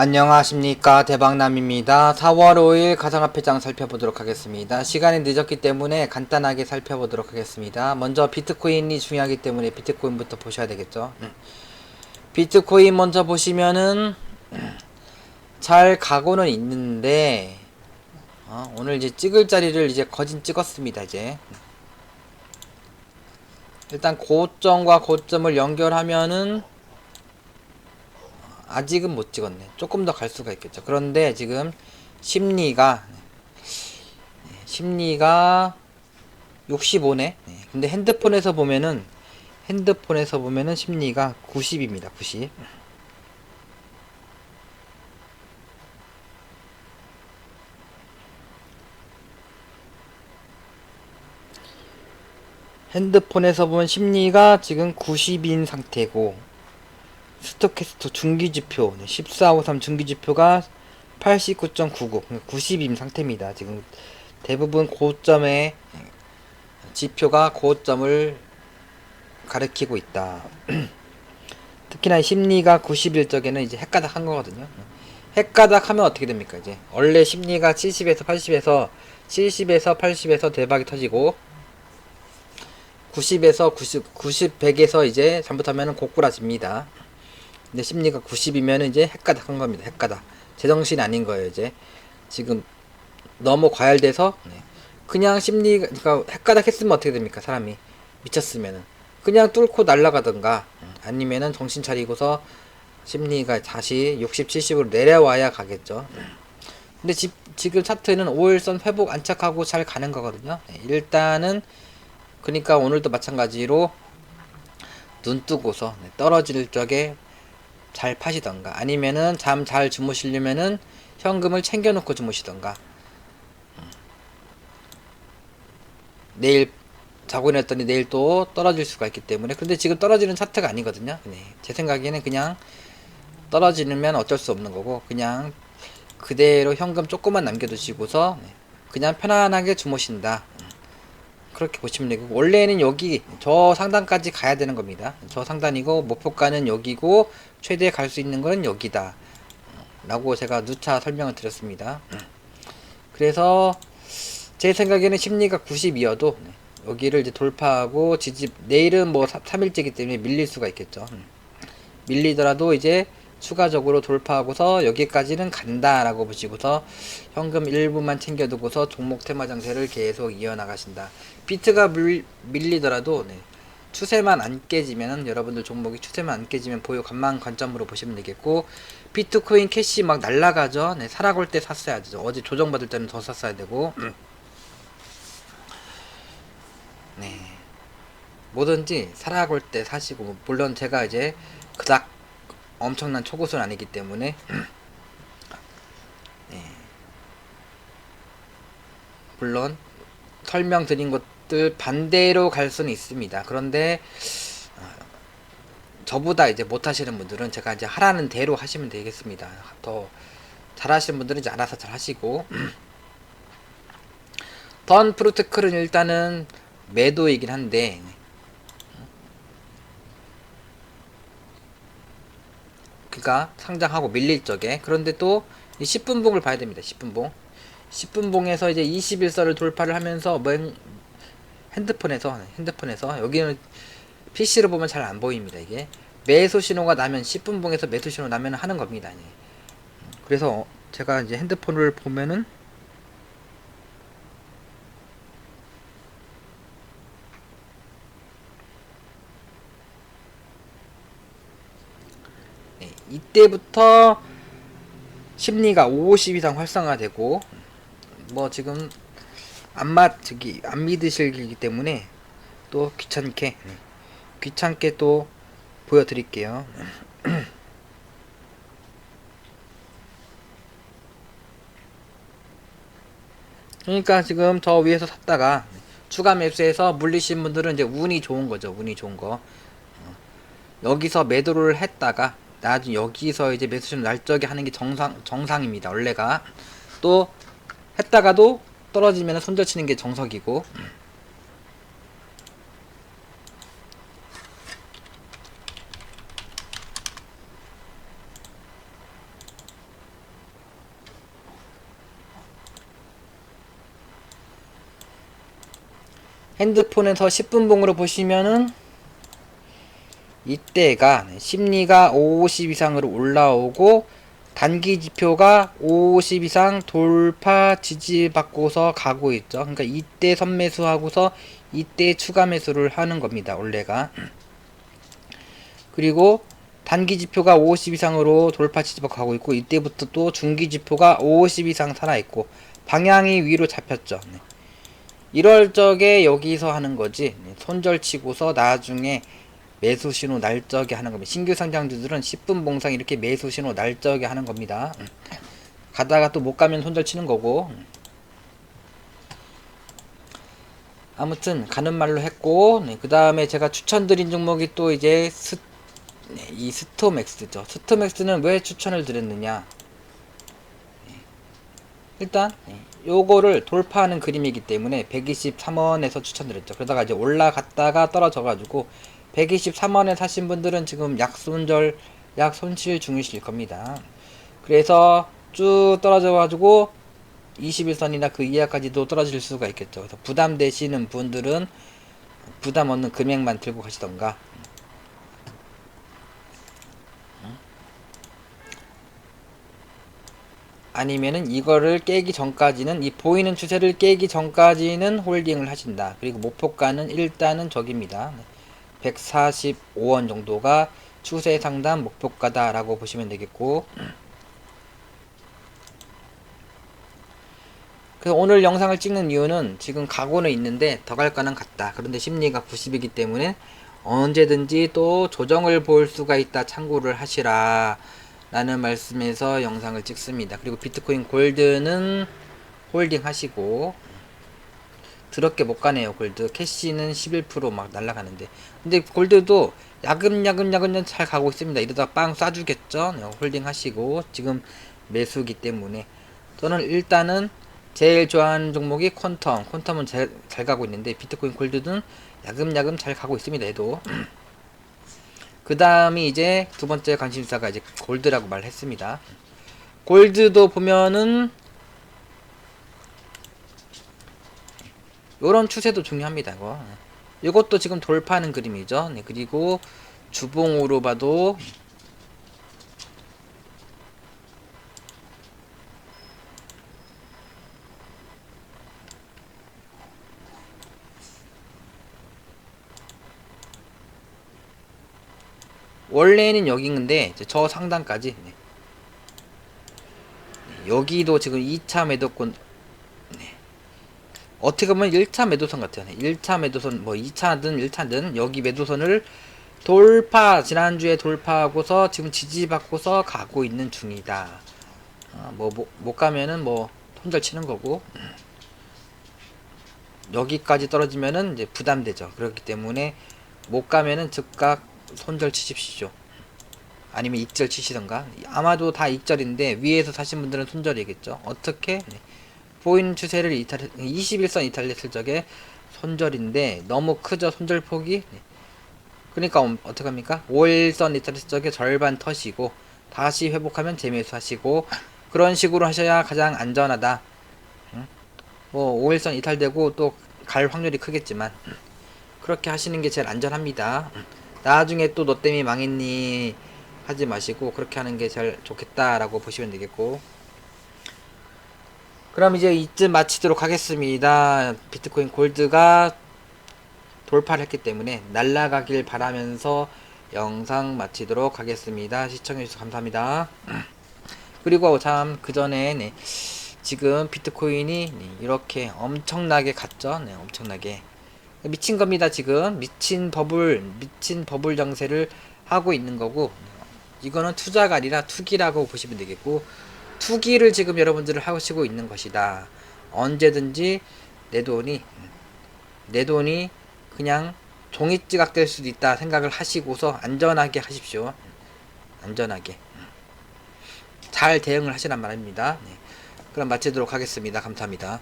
안녕하십니까 대박남입니다. 4월 5일 가상화폐장 살펴보도록 하겠습니다. 시간이 늦었기 때문에 간단하게 살펴보도록 하겠습니다. 먼저 비트코인이 중요하기 때문에 비트코인부터 보셔야 되겠죠. 음. 비트코인 먼저 보시면은 음, 잘 가고는 있는데 어, 오늘 이제 찍을 자리를 이제 거진 찍었습니다. 이제 일단 고점과 고점을 연결하면은 아직은 못 찍었네. 조금 더 갈 수가 있겠죠. 그런데 지금 심리가 네, 심리가 65네. 네. 근데 핸드폰에서 보면은 핸드폰에서 보면은 심리가 90입니다. 90. 핸드폰에서 보면 심리가 지금 90인 상태고 스토캐스트 중기지표 1453 중기지표가 89.99 90인 상태입니다. 지금 대부분 고점의 지표가 고점을 가리키고 있다. 특히나 심리가 90일 적에는 이제 핵가닥 한 거거든요. 핵가닥 하면 어떻게 됩니까? 이제 원래 심리가 70에서 80에서 70에서 80에서 대박이 터지고 90에서 90, 90, 100에서 이제 잘못하면 고꾸라집니다. 근데 심리가 90이면 이제 핵가닥 한 겁니다. 핵가닥. 제정신이 아닌 거예요, 이제. 지금 너무 과열돼서 네. 그냥 심리 그러니까 핵가닥 했으면 어떻게 됩니까? 사람이 미쳤으면은 그냥 뚫고 날아가던가 아니면은 정신 차리고서 심리가 다시 60, 70으로 내려와야 가겠죠. 근데 지, 지금 차트는 5일선 회복 안착하고 잘 가는 거거든요. 네, 일단은 그러니까 오늘도 마찬가지로 눈 뜨고서 네, 떨어질 적에 잘 파시던가 아니면은 잠 잘 주무시려면은 현금을 챙겨놓고 주무시던가 음. 내일 자고 일어났더니 내일 또 떨어질 수가 있기 때문에 근데 지금 떨어지는 차트가 아니거든요 네. 제 생각에는 그냥 떨어지면 어쩔 수 없는 거고 그냥 그대로 현금 조금만 남겨두시고서 네. 그냥 편안하게 주무신다 음. 그렇게 보시면 되고 원래는 여기 저 상단까지 가야 되는 겁니다. 저 상단이고 목표가는 여기고 최대 갈 수 있는 건 여기다. 라고 제가 누차 설명을 드렸습니다. 그래서 제 생각에는 심리가 90이어도 여기를 이제 돌파하고 지집 내일은 뭐 3일째이기 때문에 밀릴 수가 있겠죠. 밀리더라도 이제 추가적으로 돌파하고서 여기까지는 간다라고 보시고서 현금 일부만 챙겨두고서 종목 테마 장세를 계속 이어나가신다. 비트가 물, 밀리더라도 네. 추세만 안 깨지면 여러분들 종목이 추세만 안 깨지면 보유 관망 관점으로 보시면 되겠고 비트코인 캐시 막 날라가죠. 네, 사라골 때 샀어야죠. 어제 조정 받을 때는 더 샀어야 되고 네 뭐든지 사라골 때 사시고 물론 제가 이제 그닥 엄청난 초고수는 아니기 때문에 네. 물론 설명드린 것들 반대로 갈 수는 있습니다. 그런데 어, 저보다 이제 못하시는 분들은 제가 이제 하라는 대로 하시면 되겠습니다. 더 잘하시는 분들은 이제 알아서 잘 하시고 던 프로테클은 일단은 매도이긴 한데 그가 상장하고 밀릴 적에 그런데 또 10분봉을 봐야 됩니다. 10분봉 10분봉에서 이제 21선을 돌파를 하면서 맨 핸드폰에서 핸드폰에서 여기는 PC로 보면 잘 안 보입니다. 이게 매수 신호가 나면 10분봉에서 매수 신호 나면 하는 겁니다. 그래서 제가 이제 핸드폰을 보면은 네, 이때부터 심리가 50 이상 활성화되고 뭐 지금 안맞 저기 안 믿으시기 때문에 또 귀찮게 네, 귀찮게 또 보여드릴게요. 그러니까 지금 저 위에서 샀다가 추가 매수해서 물리신 분들은 이제 운이 좋은 거죠. 운이 좋은 거. 어, 여기서 매도를 했다가 나중 여기서 이제 매수 좀 날적에 하는 게 정상 정상입니다. 원래가 또 했다가도 떨어지면 손절 치는 게 정석이고. 핸드폰에서 10분 봉으로 보시면은 이때가 네, 심리가 50 이상으로 올라오고 단기 지표가 50 이상 돌파 지지받고서 가고 있죠. 그러니까 이때 선매수하고서 이때 추가 매수를 하는 겁니다. 원래가. 그리고 단기 지표가 50 이상으로 돌파 지지받고 가고 있고 이때부터 또 중기 지표가 50 이상 살아 있고 방향이 위로 잡혔죠. 네. 이럴 적에 여기서 하는 거지. 네, 손절 치고서 나중에 매수 신호 날적에 하는 겁니다. 신규 상장주들은 10분 봉상 이렇게 매수 신호 날적에 하는 겁니다. 음. 가다가 또 못 가면 손절 치는 거고. 음. 아무튼 가는 말로 했고 네, 그 다음에 제가 추천드린 종목이 또 이제 스, 네, 이 스토맥스죠. 스토맥스는 왜 추천을 드렸느냐? 네. 일단 네, 요거를 돌파하는 그림이기 때문에 123원에서 추천드렸죠. 그러다가 이제 올라갔다가 떨어져가지고 123원에 사신 분들은 지금 약 손절, 약 손실 중이실 겁니다. 그래서 쭉 떨어져 가지고 21선이나 그 이하까지도 떨어질 수가 있겠죠. 그래서 부담되시는 분들은 부담 없는 금액만 들고 가시던가. 아니면은 이거를 깨기 전까지는 이 보이는 추세를 깨기 전까지는 홀딩을 하신다. 그리고 목표가는 일단은 저깁니다. 145원 정도가 추세 상단 목표가다라고 보시면 되겠고 그 오늘 영상을 찍는 이유는 지금 가고는 있는데 더 갈까는 같다. 그런데 심리가 90이기 때문에 언제든지 또 조정을 볼 수가 있다. 참고를 하시라. 라는 말씀에서 영상을 찍습니다. 그리고 비트코인 골드는 홀딩 하시고 드럽게 못 가네요. 골드 캐시는 11%막 날라가는데 근데 골드도 야금야금야금 잘 가고 있습니다. 이러다 빵 쏴주겠죠. 네, 홀딩 하시고 지금 매수기 때문에 저는 일단은 제일 좋아하는 종목이 퀀텀. 퀀텀은 잘, 잘 가고 있는데 비트코인 골드는 야금야금 잘 가고 있습니다. 얘도 그 다음이 이제 두 번째 관심사가 이제 골드라고 말했습니다. 골드도 보면은 요런 추세도 중요합니다. 이거. 이것도 지금 돌파하는 그림이죠. 네, 그리고 주봉으로 봐도 원래는 여기 있는데 저 상단까지 네. 네, 여기도 지금 2차 매도권 네. 어떻게 보면 1차 매도선 같아요. 1차 매도선 뭐 2차든 1차든 여기 매도선을 돌파 지난주에 돌파하고서 지금 지지받고서 가고 있는 중이다. 어, 뭐못 못 가면은 뭐 손절 치는 거고 여기까지 떨어지면은 이제 부담되죠. 그렇기 때문에 못 가면은 즉각 손절 치십시오. 아니면 익절 치시던가. 아마도 다 익절인데 위에서 사신 분들은 손절이겠죠. 어떻게? 네. 보이는 추세를 이탈, 21선 이탈했을 적에 손절인데 너무 크죠. 손절 폭이. 네. 그러니까 어, 어떡합니까? 5일선 이탈했을 적에 절반 터시고 다시 회복하면 재매수 하시고 그런 식으로 하셔야 가장 안전하다. 응? 뭐 5일선 이탈되고 또 갈 확률이 크겠지만 그렇게 하시는 게 제일 안전합니다. 나중에 또 너 때문에 망했니 하지 마시고 그렇게 하는 게 제일 좋겠다라고 보시면 되겠고 그럼 이제 이쯤 마치도록 하겠습니다. 비트코인 골드가 돌파를 했기 때문에 날라가길 바라면서 영상 마치도록 하겠습니다. 시청해주셔서 감사합니다. 그리고 참 그 전에 네, 지금 비트코인이 네, 이렇게 엄청나게 갔죠. 네, 엄청나게 미친 겁니다 지금 미친 버블 미친 버블 정세를 하고 있는 거고 이거는 투자가 아니라 투기라고 보시면 되겠고 투기를 지금 여러분들을 하시고 있는 것이다. 언제든지 내 돈이 내 돈이 그냥 종이 지각 될 수도 있다 생각을 하시고서 안전하게 하십시오. 안전하게. 잘 대응을 하시란 말입니다. 네. 그럼 마치도록 하겠습니다. 감사합니다